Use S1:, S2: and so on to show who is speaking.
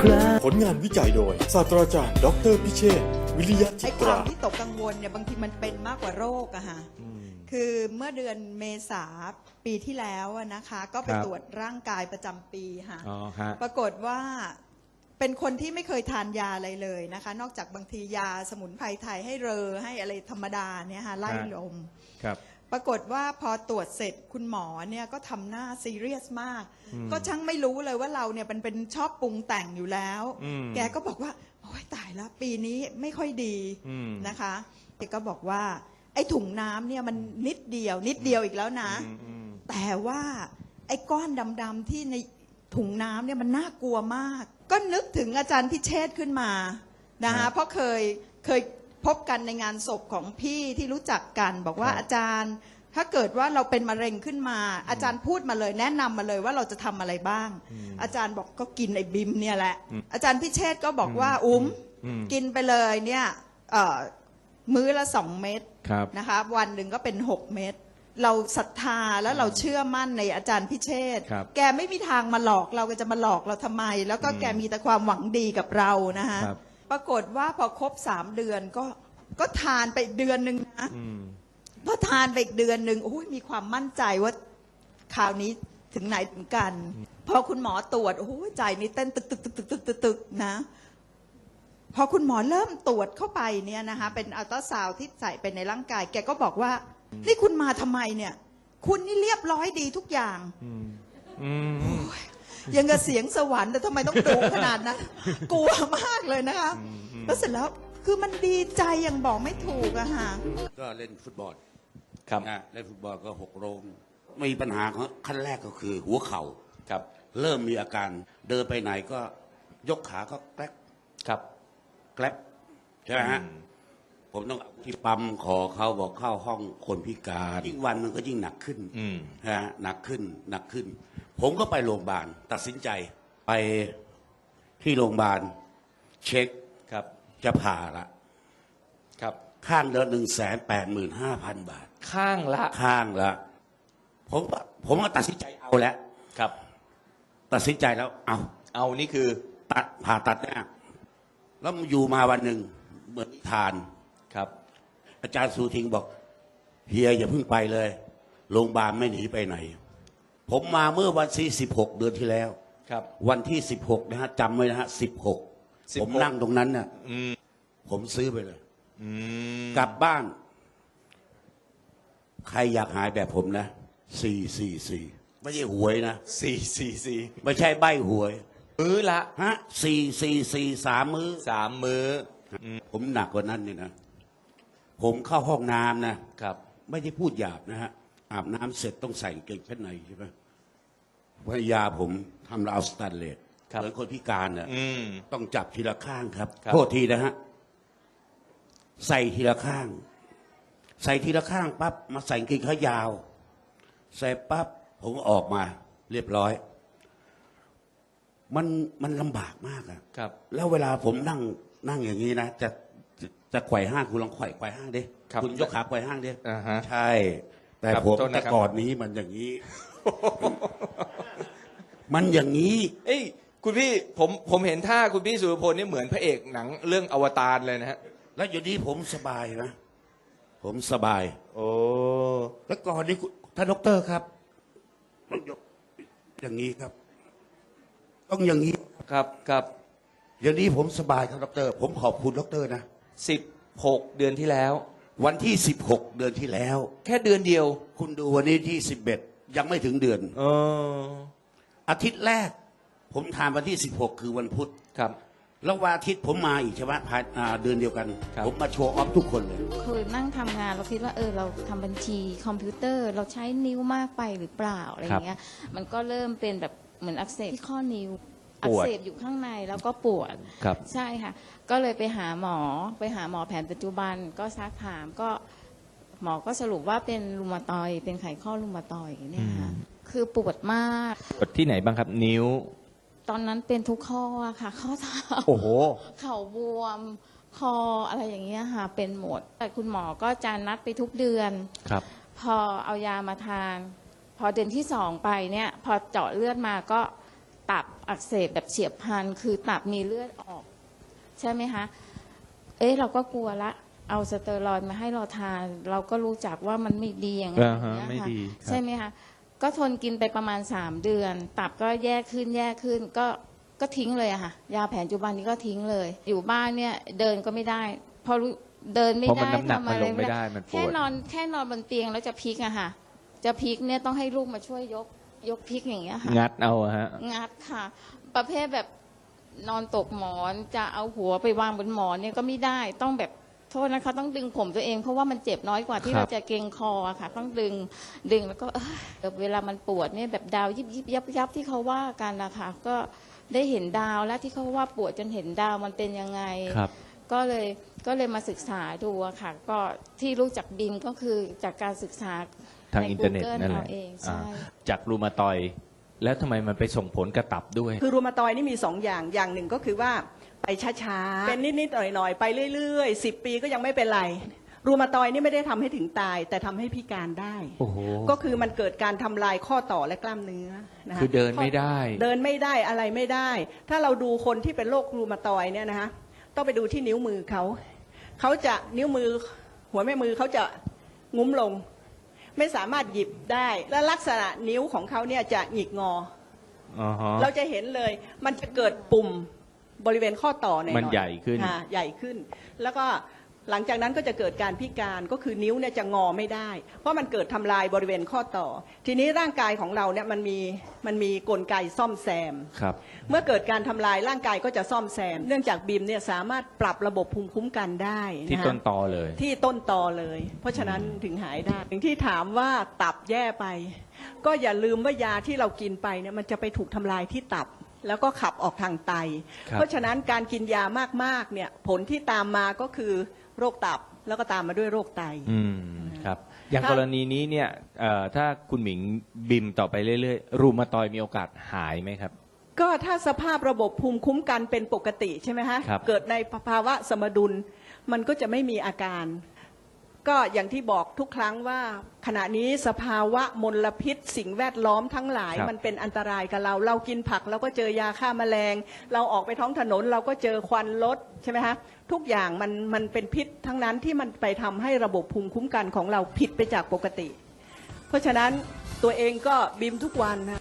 S1: ครา
S2: ผลงานวิจัยโดย ศาสตราจารย์ดออเตอร์พิเชษฐ์วิริยะจิ
S3: ไอ้
S2: ต
S3: ควา
S2: รา
S3: มที่ตกกังวลเนี่ยบางทีมันเป็นมากกว่าโรคอะฮะ คือเมื่อเดือนเมษาปีที่แล้วอะนะคะ ก็ไป
S4: ครับ
S3: ตรวจร่างกายประจำปีค่ะ
S4: อ๋อฮะ
S3: ปรากฏว่าเป็นคนที่ไม่เคยทานยาอะไรเลยนะคะ นอกจากบางทียาสมุนไพรไทยให้เรอให้อะไรธรรมดาเนี่ยค่ะไล่
S4: ครับ
S3: ลม
S4: ครับ
S3: ปรากฏว่าพอตรวจเสร็จคุณหมอเนี่ยก็ทำหน้าซีเรียสมากก็ช่างไม่รู้เลยว่าเราเนี่ยเป็นเป็นชอบปรุงแต่งอยู่แล้ว
S4: อืม
S3: แกก็บอกว่า โอ้ยตายแล้วปีนี้ไม่ค่อยดี
S4: อืม
S3: นะคะแกก็บอกว่า ไอ้ถุงน้ำเนี่ยมันนิดเดียว นิดเดียวอีกแล้วนะ
S4: อืมอืม
S3: แต่ว่าไอ้ก้อนดำๆที่ในถุงน้ำเนี่ยมันน่ากลัวมาก ก็นึกถึงอาจารย์พิเชษฐ์ขึ้นมานะคะเพราะเคยเคย พบกันในงานศพของพี่ที่รู้จักกันบอกว่า
S4: ครับ
S3: อาจารย์ ถ้าเกิดว่าเราเป็นมะเร็งขึ้นมา อาจารย์พูดมาเลย แนะนำมาเลยว่าเราจะทำอะไรบ้าง อาจารย์บอกก็กินไอ้บิมเนี่ยแหละ อาจารย์พิเชษฐ์ก็บอกว่าอุ้ม
S4: อืม
S3: กินไปเลยเนี่ยเอ่อมื้อละสองเม็ด
S4: ครับ
S3: นะคะวันหนึ่งก็เป็น 6 เม็ดเราศรัทธาแล้วเราเชื่อมั่นในอาจารย์พิเชษฐ์
S4: ครับ
S3: แกไม่มีทางมาหลอกเราก็จะมาหลอกเราทำไม แล้วก็แกมีแต่ความหวังดีกับเรานะคะ
S4: ครับ
S3: ปรากฏว่าพอครบสามเดือนก็ก็ทานไปอีกเดือนหนึ่งนะ
S4: อืม
S3: พอทานไปอีกเดือนหนึ่งโอ้ยมีความมั่นใจว่าคราวนี้ถึงไหนถึงกัน พอคุณหมอตรวจโอ้ยใจนี่เต้นตึกตึกตึกตึกตึกตึกตึกนะ พอคุณหมอเริ่มตรวจเข้าไปเนี่ยนะคะ เป็นอัลตราซาวด์ที่ใส่ไปในร่างกาย แกก็บอกว่า นี่คุณมาทำไมเนี่ย คุณนี่เรียบร้อยดีทุกอย่าง
S4: อืม อืม
S3: ยังกับเสียงสวรรค์แต่ทำไมต้องดูขนาดนั้นกลัวมากเลยนะคะแล้วเสร็จแล้วคือมันดีใจอย่างบอกไม่ถูกอะค่ะ
S5: ก็เล่นฟุตบอล
S4: ครับ
S5: นะเล่นฟุตบอลก็หกล้มมีปัญหาของขั้นแรกก็คือหัวเข่า
S4: ครับ
S5: เริ่มมีอาการเดินไปไหนก็ยกขาก็แกลบ
S4: ครับ
S5: แกลบใช่ไหมฮะ
S4: อืม
S5: ผมต้องเอาที่ปั๊มขอเขาบอกเข้าห้องคนพิการยิ่งวันมันก็ยิ่งหนักขึ้น
S4: อืม
S5: นะฮะหนักขึ้นหนักขึ้น ผมก็ไปโรงพยาบาลตัดสินใจไปที่โรงพยาบาลเช็ค
S4: ครับ
S5: จะผ่าละ
S4: ครับ
S5: ข้างเดือนหนึ่งแสนแปดหมื่นห้าพันบาท
S4: ข้างละ
S5: ข้างละ ผมก็ผมก็ตัดสินใจเอาแล้ว
S4: ครับ
S5: ตัดสินใจแล้ว เอา
S4: เอานี่คือ
S5: ตัดผ่าตัดเนี่ยแล้วมันอยู่มาวันหนึ่งเหมือนนิทาน
S4: ครับ
S5: อาจารย์สูทิงบอกเฮียอย่าเพิ่งไปเลยโรงพยาบาลไม่หนีไปไหน ผมมาเมื่อวันที่สิบหกเดือนที่แล้ว
S4: ครับ
S5: วันที่สิบหกนะฮะจำไว้นะฮะสิบหก
S4: 16
S5: ผมนั่งตรงนั้นเนี่ย
S4: อืม
S5: ผมซื้อไปเลย
S4: อืม
S5: กลับบ้าน ใครอยากหายแบบผมนะสี่สี่สี่ไม่ใช่หวยนะ
S4: สี่สี่สี่
S5: ไม่ใช่ใบหวย
S4: มื้อละ
S5: ฮะสี่สี่สี่สามมื้อ
S4: สามมื้อ
S5: ผมหนักกว่านั้นเนี่ยนะ ผมเข้าห้องน้ำนะ
S4: ครับ
S5: ไม่ได้พูดหยาบนะฮะ อาบน้ำเสร็จต้องใส่กางเกงชั้นในใช่ไหม ภรรยาผมทำราวสแตนเลส
S4: ครับ
S5: เหมือนคนพิการน่ะ
S4: อืม
S5: ต้องจับทีละข้างครับ
S4: ครับ
S5: โทษทีนะฮะ ใส่ทีละข้าง ใส่ทีละข้างปั๊บมาใส่กางเกงขายาว ใส่ปั๊บผมออกมา เรียบร้อย มันมันลำบากมากอะ
S4: ครับ
S5: แล้วเวลาผมนั่งนั่งอย่างนี้นะจะจะจะไขว่ห้างคุณลองไขว่ไขว่ห้างดิ
S4: ครับ
S5: ณยกขาไขว่ห้างดิ
S4: อ่าฮะ
S5: ใช่ แต่
S4: ครับ
S5: ผม
S4: โทษนะครับ
S5: แต่ก่อนนี้มันอย่างนี้ มันอย่างนี้
S4: เอ้ยคุณพี่ผมผมเห็นท่าคุณพี่สุรพลนี่เหมือนพระเอกหนังเรื่องอวตารเลยนะฮะ
S5: แล้วอยู่นี้ผมสบายนะ ผมสบาย
S4: โอ้
S5: แล้วก่อนนี้คุณท่านดอกเตอรครับต้องยกอย่างนี้ครับ ต้องอย่างนี้
S4: ครับครับ
S5: อย่างนี้ผมสบายครับดอกเตอรผมขอบคุณดอกเตอรนะ
S4: สิบหกเดือนที่แล้ว
S5: วันที่สิบหกเดือนที่แล้ว
S4: แค่เดือนเดียว
S5: คุณดูวันนี้ที่สิบเอ็ดยังไม่ถึงเดือน
S4: เออ
S5: อาทิตย์แรก ผมทานวันที่ 16 คือวันพุธ
S4: ครับ
S5: แล้ววันอาทิตย์ผมมาอีกใช่ไหมภายอ่าเดือนเดียวกัน
S4: ครับ
S5: ผมมาโชว์ออฟทุกคนเลย
S6: คือนั่งทำงานเราคิดว่าเออเราทำบัญชีคอมพิวเตอร์เราใช้นิ้วมากไปหรือเปล่าอะไรอย่างเงี้ยมันก็เริ่มเป็นแบบเหมือนอักเสบที่ข้อนิ้วอั
S4: ป
S6: ก
S4: วด
S6: เสบอยู่ข้างในแล้วก็ปวด
S4: ครับ
S6: ใช่ค่ะ ก็เลยไปหาหมอไปหาหมอแผนปัจจุบันก็ซักถามก็หมอก็สรุปว่าเป็นรูมาตอยด์เป็นไขข้อรูมาตอยด์เนี่ยค่ะ คือปวดมาก
S4: กดที่ไหนบ้างครับ นิ้ว
S6: ตอนนั้นเป็นทุกข้ออะค่ะ ข้อเท้า
S4: โอ้โห
S6: เข่าบวม คออะไรอย่างเงี้ยค่ะ เป็นหมด แต่คุณหมอก็จะนัดไปทุกเดือน
S4: ครับ
S6: พอเอายามาทาน พอเดือนที่สองไปเนี่ย พอเจาะเลือดมาก็ตับอักเสบแบบเฉียบพลัน คือตับมีเลือดออก ใช่ไหมคะ เอ๊ะเราก็กลัวละ เอาสเตอรอยด์มาให้เราทาน เราก็รู้จักว่ามันไม่ดีอย่างนั้น
S1: อ่าฮะ
S6: อย่าง
S1: ไม่
S6: เงี้ยค่ะ
S1: ดีครับ
S6: ใช่ไหมคะ ก็ทนกินไปประมาณสามเดือน ตับก็แย่ขึ้นแย่ขึ้น ก็ก็ทิ้งเลยอะค่ะยาแผนปัจจุบันนี้ก็ทิ้งเลย อยู่บ้านเนี่ยเดินก็ไม่ได้ พอรู้เดินไม่
S1: เพราะมัน
S6: ได้
S1: น้ำหนัก
S6: ทำ
S1: มัน
S6: อะไร
S1: ลงไม่ได้มันป
S6: แค่
S1: วด
S6: นอนแค่นอนบนเตียงแล้วจะพลิกอะค่ะ จะพลิกเนี่ยต้องให้ลูกมาช่วยยกยกพลิกอย่างเงี้ยค่ะ
S1: งัดเอาอะฮะ
S6: งัดค่ะ ประเภทแบบนอนตกหมอนจะเอาหัวไปวางบนหมอนเนี่ยก็ไม่ได้ต้องแบบ โทษนะคะต้องดึงผมตัวเองเพราะว่ามันเจ็บน้อยกว่าที่
S1: ครับ
S6: เราจะเกรงคออะค่ะ ต้องดึงดึงแล้วก็เอ้ยเวลามันปวดเนี่ยแบบดาวยิบยิบยับยับที่เขาว่ากันนะคะก็ได้เห็นดาวแล้วที่เขาว่าปวดจนเห็นดาวมันเป็นยังไง
S1: ครับ
S6: ก็เลยก็เลยมาศึกษาดูอะค่ะ ก็ที่รู้จักบิมก็คือจากการศึกษา
S1: ทาง
S6: ใน
S1: อินเทอร์เน็ต
S6: Google
S1: นั่นแห
S6: เอา
S1: ละ
S6: เองใช่
S1: อ่าจากรูมาตอยด์แล้วทำไมมันไปส่งผลกระตับด้วย
S7: คือรูมาตอยนี่มีสองอย่างอย่างหนึ่งก็คือว่าไป ช้าๆ เป็นนิดๆหน่อยๆ ไปเรื่อยๆสิปีก็ยังไม่เป็นไร รูมาตอยนี่ไม่ได้ทำให้ถึงตาย แต่ทำให้พิการได้
S1: โอ้โห
S7: ก็คือมันเกิดการทำลายข้อต่อและกล้ามเนื้อนะะ
S1: คือเดินไม่ได้
S7: เดินไม่ได้อะไรไม่ได้ ถ้าเราดูคนที่เป็นโรครูมาตอยเนี่ยนะคะต้องไปดูที่นิ้วมือเขา เขาจะนิ้วมือ หัวแม่มือเขาจะงุ้มลง ไม่สามารถหยิบได้ และลักษณะนิ้วของเขาเนี่ยจะหงิกงอ
S1: อ๋อฮะ
S7: เราจะเห็นเลยมันจะเกิดปุ่ม บริเวณข้อต่อหน่อยๆ
S1: มันใหญ่ขึ้น
S7: ค่ะใหญ่ขึ้น แล้วก็หลังจากนั้นก็จะเกิดการพิการก็คือนิ้วเนี่ยจะงอไม่ได้ เพราะมันเกิดทำลายบริเวณข้อต่อ ทีนี้ร่างกายของเราเนี่ยมันมีมันมีกลไกซ่อมแซม
S1: ครับ
S7: เมื่อเกิดการทำลายร่างกายก็จะซ่อมแซม เนื่องจากบีมเนี่ยสามารถปรับระบบภูมิคุ้มกันได้
S1: ที่ะ
S7: คะ
S1: ต้นตอเลย
S7: ที่ต้นตอเลย เพราะฉะนั้นถึงหายได้อย่างที่ถามว่าตับแย่ไป ก็อย่าลืมว่ายาที่เรากินไปเนี่ยมันจะไปถูกทำลายที่ตับ แล้วก็ขับออกทางไต
S1: ครับ
S7: เพราะฉะนั้นการกินยามากๆเนี่ยผลที่ตามมาก็คือโรคตับแล้วก็ตามมาด้วยโรคไต
S1: อืมครับ อย่าง
S7: ถ้า
S1: กรณีนี้เนี่ยเอ่อถ้าคุณหมิงบิมต่อไปเรื่อยๆ รูมาตอยด์มีโอกาสหายไหมครับ
S7: ก็ถ้าสภาพระบบภูมิคุ้มกันเป็นปกติใช่ไหมฮะ
S1: ครับ
S7: เกิดในภาวะสมดุล มันก็จะไม่มีอาการ ก็อย่างที่บอกทุกครั้งว่า ขณะนี้สภาวะมลพิษ สิ่งแวดล้อมทั้งหลาย
S1: ครับ
S7: มันเป็นอันตรายกับเรา เรากินผักเราก็เจอยาฆ่าแมลง เราออกไปท้องถนนเราก็เจอควันรถใช่ไหมฮะทุกอย่างมันมันเป็นพิษทั้งนั้นที่มันไปทำให้ระบบภูมิคุ้มกันของเราผิดไปจากปกติ เพราะฉะนั้นตัวเองก็บิมทุกวันนะ